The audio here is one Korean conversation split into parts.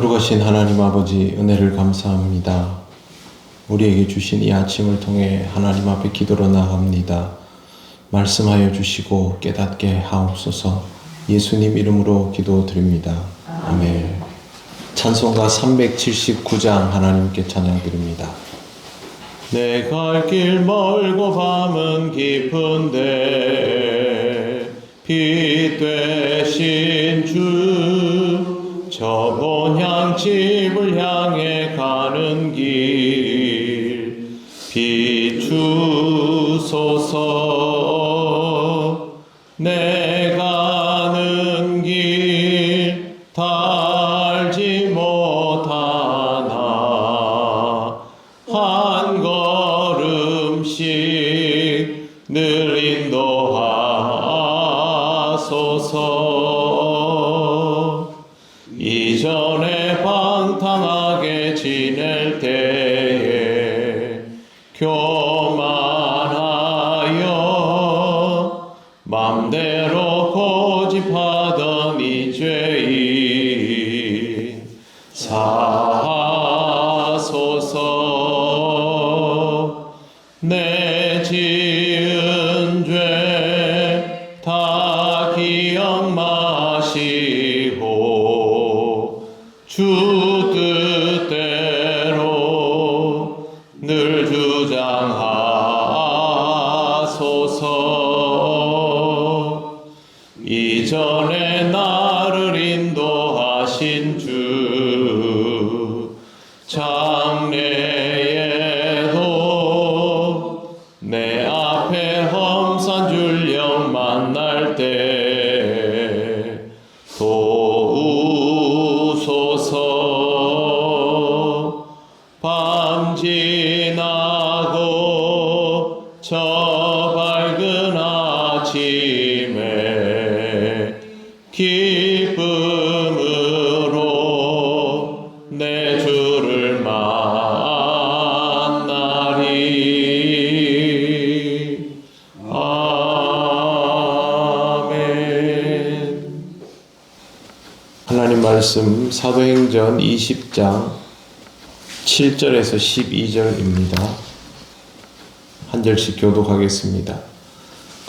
거룩하신 하나님 아버지 은혜를 감사합니다. 우리에게 주신 이 아침을 통해 하나님 앞에 기도로 나갑니다. 말씀하여 주시고 깨닫게 하옵소서 예수님 이름으로 기도드립니다. 아멘. 찬송가 379장 하나님께 찬양드립니다. 내 갈 길 멀고 밤은 깊은데 빛 되신 주 저 본향집을 향해 가는 길 비추소서 내 가는 길달 맘대로 고집하던 이 죄인 사소서 내 지은 죄 다 기억 마시고 주 뜻대로 늘 주장하 하나님 말씀 사도행전 20장 7절에서 12절입니다. 한 절씩 교독하겠습니다.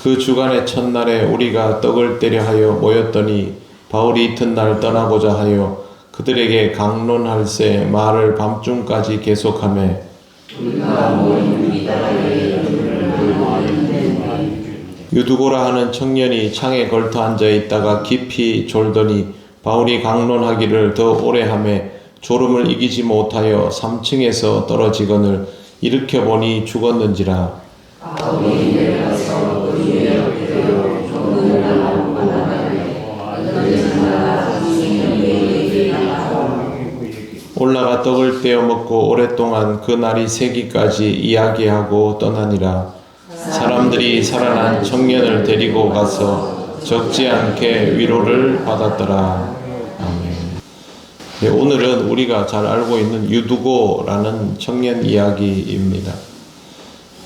그 주간의 첫날에 우리가 떡을 떼려 하여 모였더니 바울이 이튿날 떠나고자 하여 그들에게 강론할새 말을 밤중까지 계속하며 유두고라 하는 청년이 창에 걸터 앉아 있다가 깊이 졸더니 바울이 강론하기를 더 오래 하매 졸음을 이기지 못하여 3층에서 떨어지거늘 일으켜 보니 죽었는지라. 올라가 떡을 떼어 먹고 오랫동안 그 날이 새기까지 이야기하고 떠나니라. 사람들이 살아난 청년을 데리고 가서 적지 않게 위로를 받았더라 아멘. 네, 오늘은 우리가 잘 알고 있는 유두고라는 청년 이야기입니다.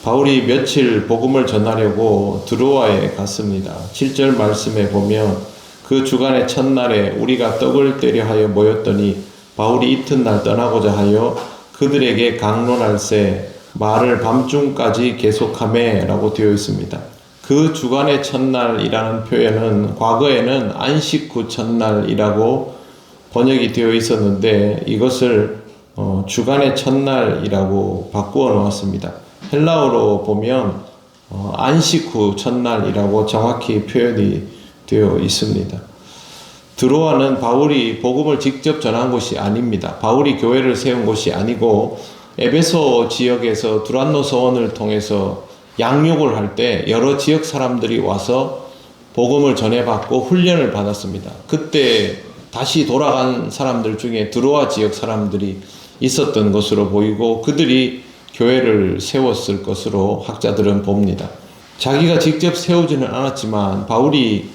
바울이 며칠 복음을 전하려고 드로아에 갔습니다. 7절 말씀에 보면 그 주간의 첫날에 우리가 떡을 떼려 하여 모였더니 바울이 이튿날 떠나고자 하여 그들에게 강론할새 말을 밤중까지 계속하매라고 되어 있습니다. 그 주간의 첫날이라는 표현은 과거에는 안식 후 첫날이라고 번역이 되어 있었는데 이것을 어, 주간의 첫날이라고 바꾸어 놓았습니다. 헬라어로 보면 어, 안식 후 첫날이라고 정확히 표현이 되어 있습니다. 드로아는 바울이 복음을 직접 전한 곳이 아닙니다. 바울이 교회를 세운 곳이 아니고 에베소 지역에서 두란노 서원을 통해서 양육을 할 때 여러 지역 사람들이 와서 복음을 전해받고 훈련을 받았습니다. 그때 다시 돌아간 사람들 중에 드로아 지역 사람들이 있었던 것으로 보이고 그들이 교회를 세웠을 것으로 학자들은 봅니다. 자기가 직접 세우지는 않았지만 바울이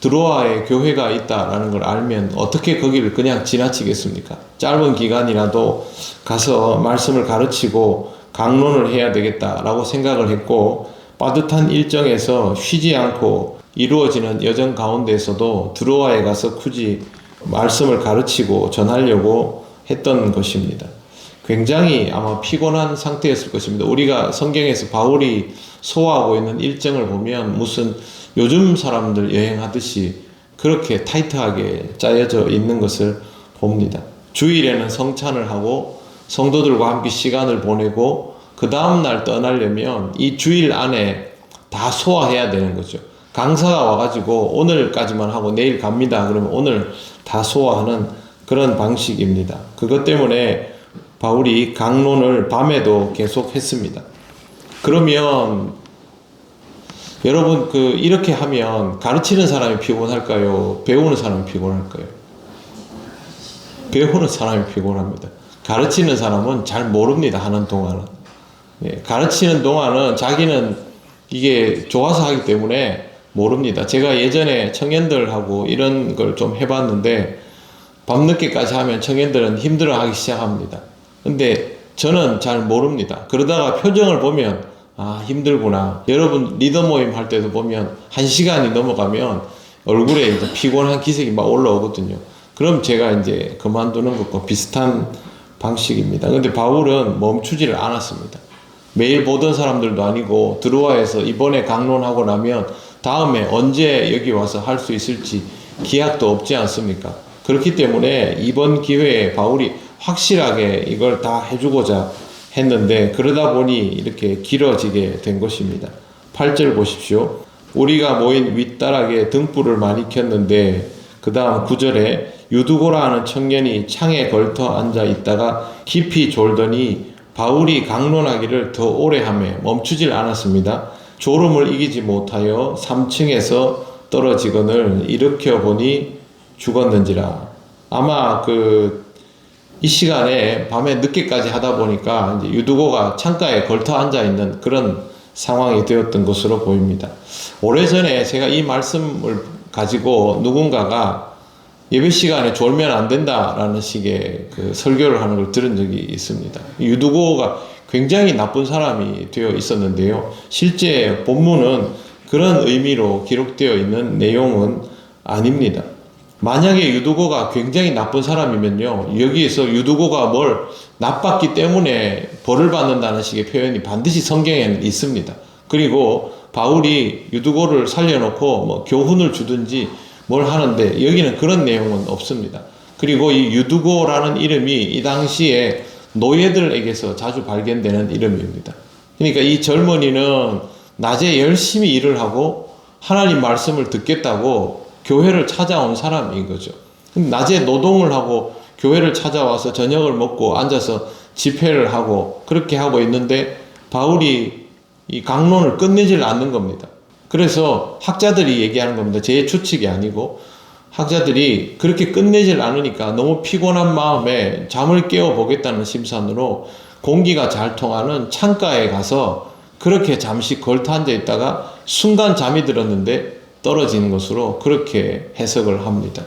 드로아에 교회가 있다라는 걸 알면 어떻게 거기를 그냥 지나치겠습니까? 짧은 기간이라도 가서 말씀을 가르치고 강론을 해야 되겠다라고 생각을 했고 빠듯한 일정에서 쉬지 않고 이루어지는 여정 가운데서도 드로아에 가서 굳이 말씀을 가르치고 전하려고 했던 것입니다. 굉장히 아마 피곤한 상태였을 것입니다. 우리가 성경에서 바울이 소화하고 있는 일정을 보면 무슨 요즘 사람들 여행하듯이 그렇게 타이트하게 짜여져 있는 것을 봅니다. 주일에는 성찬을 하고 성도들과 함께 시간을 보내고 그 다음날 떠나려면 이 주일 안에 다 소화해야 되는 거죠. 강사가 와가지고 오늘까지만 하고 내일 갑니다. 그러면 오늘 다 소화하는 그런 방식입니다. 그것 때문에 바울이 강론을 밤에도 계속 했습니다. 그러면 여러분 그 이렇게 하면 가르치는 사람이 피곤할까요? 배우는 사람이 피곤할까요? 배우는 사람이 피곤합니다. 가르치는 사람은 잘 모릅니다. 하는 동안은 예, 가르치는 동안은 자기는 이게 좋아서 하기 때문에 모릅니다. 제가 예전에 청년들하고 이런 걸 좀 해봤는데 밤늦게까지 하면 청년들은 힘들어하기 시작합니다. 근데 저는 잘 모릅니다. 그러다가 표정을 보면 아 힘들구나. 여러분 리더 모임 할 때도 보면 한 시간이 넘어가면 얼굴에 이제 피곤한 기색이 막 올라오거든요. 그럼 제가 이제 그만두는 것과 비슷한 방식입니다. 근데 바울은 멈추지를 않았습니다. 매일 보던 사람들도 아니고 들어와서 이번에 강론하고 나면 다음에 언제 여기 와서 할 수 있을지 기약도 없지 않습니까? 그렇기 때문에 이번 기회에 바울이 확실하게 이걸 다 해주고자 했는데 그러다 보니 이렇게 길어지게 된 것입니다. 8절 보십시오. 우리가 모인 윗다락에 등불을 많이 켰는데 그 다음 9절에 유두고라 하는 청년이 창에 걸터 앉아 있다가 깊이 졸더니 바울이 강론하기를 더 오래 하며 멈추질 않았습니다. 졸음을 이기지 못하여 3층에서 떨어지거늘 일으켜 보니 죽었는지라. 아마 그 이 시간에 밤에 늦게까지 하다 보니까 유두고가 창가에 걸터 앉아 있는 그런 상황이 되었던 것으로 보입니다. 오래전에 제가 이 말씀을 가지고 누군가가 예배 시간에 졸면 안 된다라는 식의 그 설교를 하는 걸 들은 적이 있습니다. 유두고가 굉장히 나쁜 사람이 되어 있었는데요. 실제 본문은 그런 의미로 기록되어 있는 내용은 아닙니다. 만약에 유두고가 굉장히 나쁜 사람이면요. 여기에서 유두고가 뭘 나빴기 때문에 벌을 받는다는 식의 표현이 반드시 성경에는 있습니다. 그리고 바울이 유두고를 살려놓고 뭐 교훈을 주든지 뭘 하는데 여기는 그런 내용은 없습니다. 그리고 이 유두고라는 이름이 이 당시에 노예들에게서 자주 발견되는 이름입니다. 그러니까 이 젊은이는 낮에 열심히 일을 하고 하나님 말씀을 듣겠다고 교회를 찾아온 사람인 거죠. 낮에 노동을 하고 교회를 찾아와서 저녁을 먹고 앉아서 집회를 하고 그렇게 하고 있는데 바울이 이 강론을 끝내질 않는 겁니다. 그래서 학자들이 얘기하는 겁니다. 제 추측이 아니고 학자들이 그렇게 끝내질 않으니까 너무 피곤한 마음에 잠을 깨워 보겠다는 심산으로 공기가 잘 통하는 창가에 가서 그렇게 잠시 걸터 앉아 있다가 순간 잠이 들었는데 떨어지는 것으로 그렇게 해석을 합니다.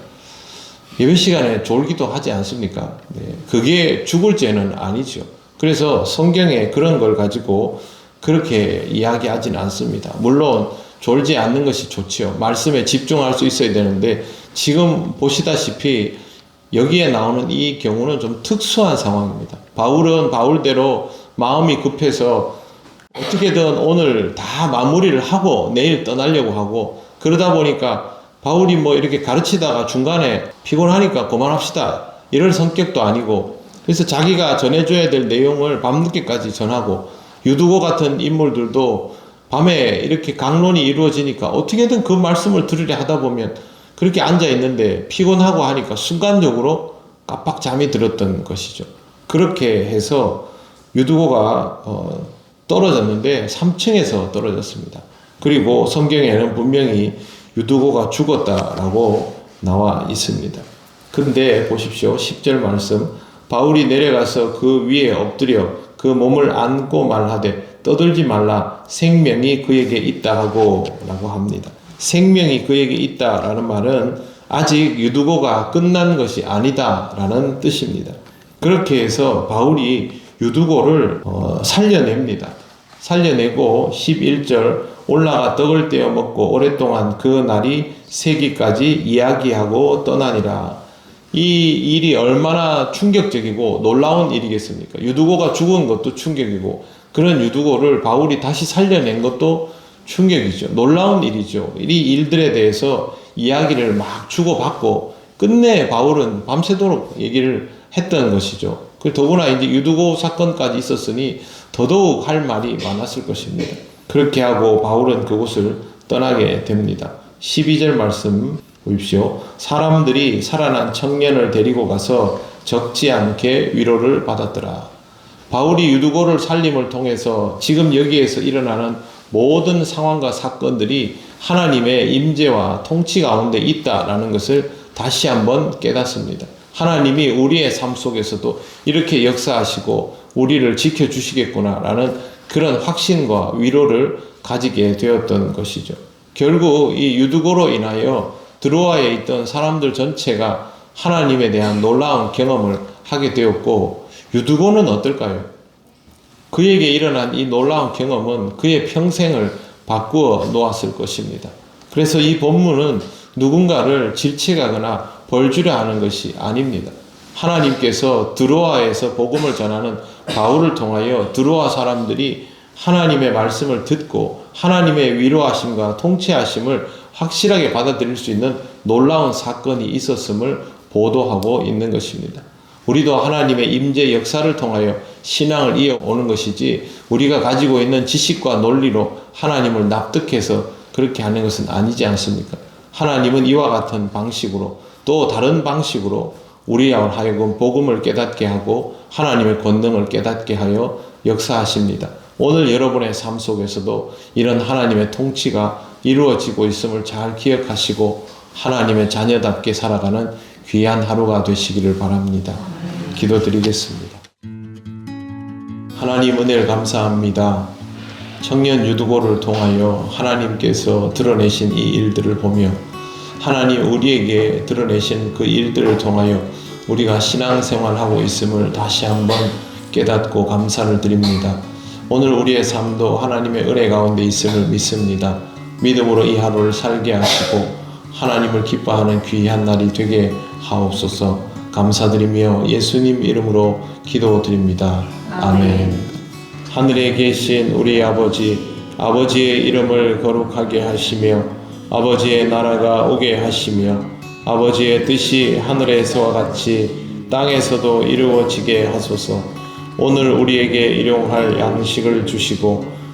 예배 시간에 졸기도 하지 않습니까? 네. 그게 죽을 죄는 아니죠. 그래서 성경에 그런 걸 가지고 그렇게 이야기하진 않습니다. 물론 졸지 않는 것이 좋지요. 말씀에 집중할 수 있어야 되는데 지금 보시다시피 여기에 나오는 이 경우는 좀 특수한 상황입니다. 바울은 바울대로 마음이 급해서 어떻게든 오늘 다 마무리를 하고 내일 떠나려고 하고 그러다 보니까 바울이 뭐 이렇게 가르치다가 중간에 피곤하니까 그만합시다. 이럴 성격도 아니고 그래서 자기가 전해줘야 될 내용을 밤늦게까지 전하고 유두고 같은 인물들도 밤에 이렇게 강론이 이루어지니까 어떻게든 그 말씀을 들으려 하다 보면 그렇게 앉아 있는데 피곤하고 하니까 순간적으로 깜빡 잠이 들었던 것이죠. 그렇게 해서 유두고가 어, 떨어졌는데 3층에서 떨어졌습니다. 그리고 성경에는 분명히 유두고가 죽었다라고 나와 있습니다. 근데 보십시오. 10절 말씀. 바울이 내려가서 그 위에 엎드려 그 몸을 안고 말하되 떠들지 말라 생명이 그에게 있다 하고 라고 합니다. 생명이 그에게 있다 라는 말은 아직 유두고가 끝난 것이 아니다 라는 뜻입니다. 그렇게 해서 바울이 유두고를 어, 살려냅니다. 살려내고 11절 올라가 떡을 떼어 먹고 오랫동안 그 날이 세기까지 이야기하고 떠나니라. 이 일이 얼마나 충격적이고 놀라운 일이겠습니까? 유두고가 죽은 것도 충격이고 그런 유두고를 바울이 다시 살려낸 것도 충격이죠. 놀라운 일이죠. 이 일들에 대해서 이야기를 막 주고받고 끝내 바울은 밤새도록 얘기를 했던 것이죠. 그 더구나 이제 유두고 사건까지 있었으니 더더욱 할 말이 많았을 것입니다. 그렇게 하고 바울은 그곳을 떠나게 됩니다. 12절 말씀 보십시오. 사람들이 살아난 청년을 데리고 가서 적지 않게 위로를 받았더라. 바울이 유두고를 살림을 통해서 지금 여기에서 일어나는 모든 상황과 사건들이 하나님의 임재와 통치 가운데 있다라는 것을 다시 한번 깨닫습니다. 하나님이 우리의 삶 속에서도 이렇게 역사하시고 우리를 지켜주시겠구나라는 그런 확신과 위로를 가지게 되었던 것이죠. 결국 이 유두고로 인하여 드로아에 있던 사람들 전체가 하나님에 대한 놀라운 경험을 하게 되었고 유두고는 어떨까요? 그에게 일어난 이 놀라운 경험은 그의 평생을 바꾸어 놓았을 것입니다. 그래서 이 본문은 누군가를 질책하거나 벌주려 하는 것이 아닙니다. 하나님께서 드로아에서 복음을 전하는 바울을 통하여 드로아 사람들이 하나님의 말씀을 듣고 하나님의 위로하심과 통치하심을 확실하게 받아들일 수 있는 놀라운 사건이 있었음을 보도하고 있는 것입니다. 우리도 하나님의 임재 역사를 통하여 신앙을 이어오는 것이지 우리가 가지고 있는 지식과 논리로 하나님을 납득해서 그렇게 하는 것은 아니지 않습니까? 하나님은 이와 같은 방식으로 또 다른 방식으로 우리와 하여금 복음을 깨닫게 하고 하나님의 권능을 깨닫게 하여 역사하십니다. 오늘 여러분의 삶 속에서도 이런 하나님의 통치가 이루어지고 있음을 잘 기억하시고 하나님의 자녀답게 살아가는 귀한 하루가 되시기를 바랍니다. 기도드리겠습니다. 하나님 은혜를 감사합니다. 청년 유두고를 통하여 하나님께서 드러내신 이 일들을 보며 하나님 우리에게 드러내신 그 일들을 통하여 우리가 신앙생활하고 있음을 다시 한번 깨닫고 감사를 드립니다. 오늘 우리의 삶도 하나님의 은혜 가운데 있음을 믿습니다. 믿음으로 이 하루를 살게 하시고 하나님을 기뻐하는 귀한 날이 되게 하옵소서 감사드리며 예수님 이름으로 기도드립니다. 아멘. 하늘에 계신 우리 아버지, 아버지의 이름을 거룩하게 하시며 아버지의 나라가 오게 하시며 아버지의 뜻이 하늘에서와 같이 땅에서도 이루어지게 하소서. 오늘 우리에게 일용할 양식을 주시고